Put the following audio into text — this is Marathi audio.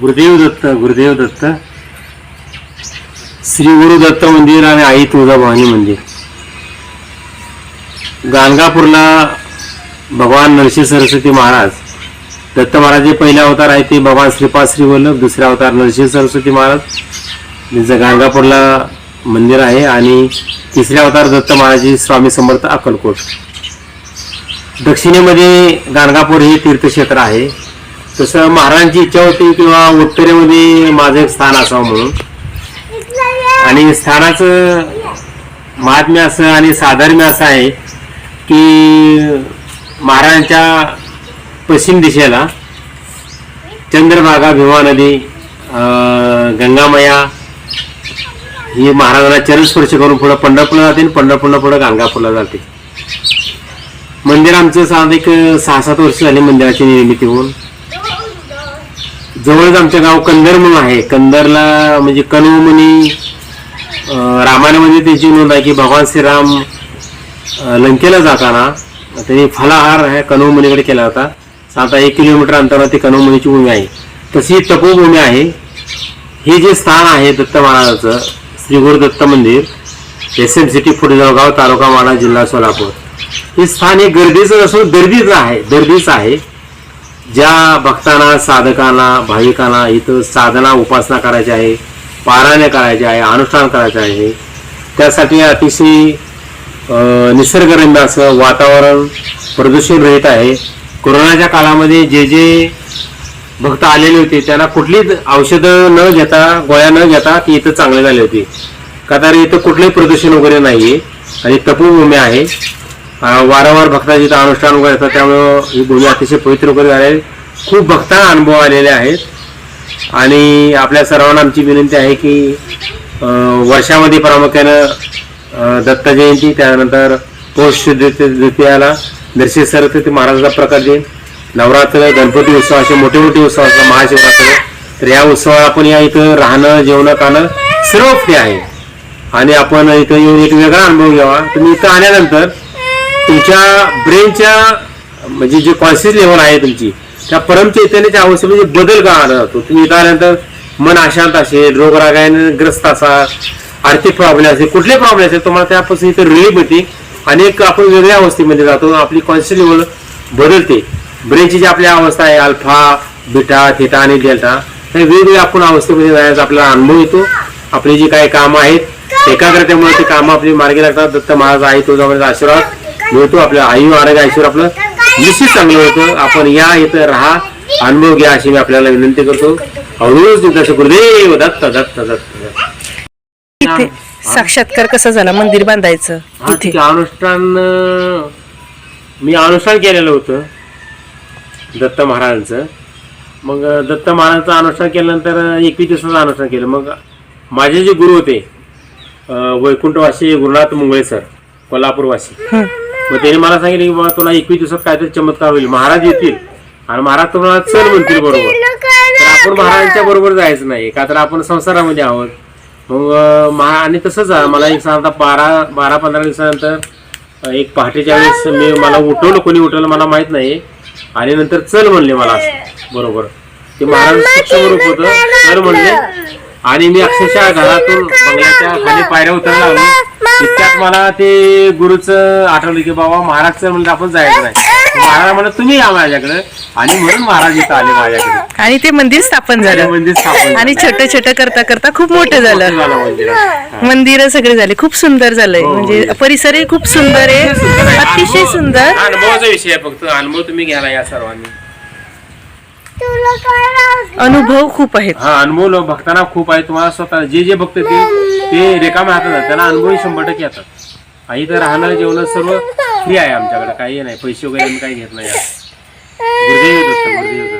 गुरुदेव दत्त गुरुदेव दत्त. श्री गुरु दत्त मंदिर आणि आई तुळजाभवानी मंदिर. गाणगापूरला भगवान नरसिंह सरस्वती महाराज दत्त महाराज पहिला अवतार आहे ते भगवान श्रीपाद श्री वल्लभ अवतार नरसिंह सरस्वती महाराज. त्यांचं गाणगापूरला मंदिर आहे आणि तिसऱ्या अवतार दत्त महाराज स्वामी समर्थ अक्कलकोट. दक्षिणेमध्ये गाणगापूर हे तीर्थक्षेत्र आहे. तसं महाराजांची इच्छा होती किंवा उत्तरेमध्ये माझं एक स्थान असावं म्हणून. आणि स्थानाचं महात्म्य असं आणि साधर्म्य असं आहे की महाराजांच्या पश्चिम दिशेला चंद्रभागा भीमा नदी गंगामया ही महाराजांना चरणस्पर्श करून पुढं पंढरपूरला जाते आणि पंढरपूरला पुढं गंगापूरला जाते मंदिर आमचं साधारण एक सहा सात वर्ष झाली मंदिराची निर्मिती होऊन. जवळच आमचं गाव कंदर म्हणून आहे. कंदरला म्हणजे कणवमणी अं, रामायणामध्ये त्यांची नोंद आहे की भगवान श्रीराम लंकेला जाताना त्यांनी फलाहार ह्या कणवमणीकडे केला होता. सात एक किलोमीटर अंतरावर ती कणवमणीची भूमी आहे. तशी ही तपोभूमी आहे. हे जे स्थान आहे दत्त महाराजाचं श्रीगुरु दत्त मंदिर एस एम सिटी फुटजळगाव तालुका माडा जिल्हा सोलापूर. हे स्थान हे गर्दीचं असून गर्दीचं आहे गर्दीचं आहे. ज्या भक्तांना साधकांना भाविकांना इथं साधना उपासना करायची आहे पारायण करायचे आहे अनुष्ठान करायचे आहे त्यासाठी अतिशय निसर्गरम्य असं वातावरण प्रदूषण रहित आहे. कोरोनाच्या काळामध्ये जे जे भक्त आलेले होते त्यांना कुठलीच औषधं न घेता गोळ्या न घेता ती इथं चांगले झाले होते. का तर इथं कुठलंही प्रदूषण वगैरे नाही आहे आणि तपोभूमी आहे. वारंवार भक्ताचे अनुष्ठान वगैरे येतात त्यामुळं ही भूमी अतिशय पवित्र वगैरे झाली खूप भक्तांना अनुभव आलेले आहेत. आणि आपल्या सर्वांना आमची विनंती आहे की वर्षामध्ये प्रामुख्यानं दत्त जयंती त्यानंतर पौष द्विती- द्वितीयाला दर्शित सरस्वती महाराजाचा प्रकार दिन नवरात्र गणपती उत्सव असे मोठे मोठे उत्सव असतात महाशिवरात्र. तर या उत्सवाला आपण या इथं राहणं जेवणं खाणं सर्व फ्री आहे. आणि आपण इथं येऊन एक वेगळा अनुभव घ्यावा. तुम्ही इथं आल्यानंतर तुमच्या ब्रेनच्या म्हणजे जे कॉन्शियस लेवल आहे तुमची त्या परमचैतन्याच्या अवस्थेमध्ये बदल का जातो. तुम्ही इथं मन अशांत असेल रोगरागाने ग्रस्त असाल आर्थिक प्रॉब्लेम असेल कुठले प्रॉब्लेम असेल तुम्हाला त्यापासून इथं रिलीफ होते आणि एक आपण वेगळ्या अवस्थेमध्ये जातो आपली कॉन्शियस लेवल बदलते. ब्रेनची जी आपली अवस्था आहे अल्फा बिटा थिटा आणि डेल्टा हे वेगवेगळ्या आपण अवस्थेमध्ये जाण्याचा आपल्याला अनुभव येतो. आपली जी काही कामं आहेत एकाग्रतेमुळे ती कामं आपली मार्गी लागतात. दत्त महाराज आहे तुळजाभवानीचा आशीर्वाद मिळतो आपल्या आयु आरोग्य आयुष्य आपलं. निश्चित चांगलं होतं. आपण या इथं राहा. अनुभव घ्या अशी मी आपल्याला विनंती करतो. हळूहळूच गुरुदेव दत्त दत्त दत्त साक्षात्कार कसा झाला? मंदिर बांधायचं अनुष्ठान मी अनुष्ठान केलेलं होतं. दत्त महाराजांचं. मग दत्त महाराजांचं अनुष्ठान केल्यानंतर एकवीस दिवसाचं अनुष्ठान केलं. मग माझे जे गुरु होते वैकुंठवासी गुरुनाथ मुंगळे सर कोल्हापूरवासी. मग त्यांनी मला सांगितलं की बाबा तुला एकवीस दिवसात काहीतरी चमत्कार होईल. महाराज येतील. आणि महाराज तुम्हाला चल म्हणतील बरोबर. तर आपण महाराजांच्या बरोबर जायचं नाही. का तर आपण संसारामध्ये आहोत. मग महा आणि तसंच. मला एक साधारणतः बारा बारा पंधरा दिवसानंतर एक पहाटेच्या वेळेस मी मला उठवलं. कोणी उठवलं मला माहीत नाही. आणि नंतर चल म्हणले मला. असं बरोबर. ते महाराज सूक्ष्म रूप होतं चल म्हणले. आणि मी अक्षरशः घरातून बंगल्याच्या खाली पायऱ्या उतरायला लागलो. इतक्यात मला ते गुरुचं आठवलं की बाबा महाराज चल म्हणलं आपण जायचं नाही. महाराज म्हणलं तुम्ही या माझ्याकडे. आणि म्हणून महाराज इथं आले माझ्याकडे. आणि ते मंदिर स्थापन झालं. मंदिर स्थापन. आणि छोटं छोटं करता करता खूप मोठं झालं. झालं मंदिर. मंदिर सगळे झाले. खूप सुंदर झालंय. हो, म्हणजे. परिसरही खूप सुंदर आहे. अतिशय अनुभव- सुंदर. अनुभवाचा विषय आहे फक्त. अनुभव तुम्ही घ्यायला या सर्वांनी. अनुभव खूप आहेत. हा अनुभव भक्तांना खूप आहे तुम्हाला स्वतः जे जे भक्त ते ते रिकामे हातात. त्यांना अनुभव शंभर टक्के येतात. आणि इथं राहणं जेवण सर्व फ्री आहे आमच्याकडे. काही नाही. पैसे वगैरे आम्ही काही घेत नाही. गुरुदेव गुरुदेव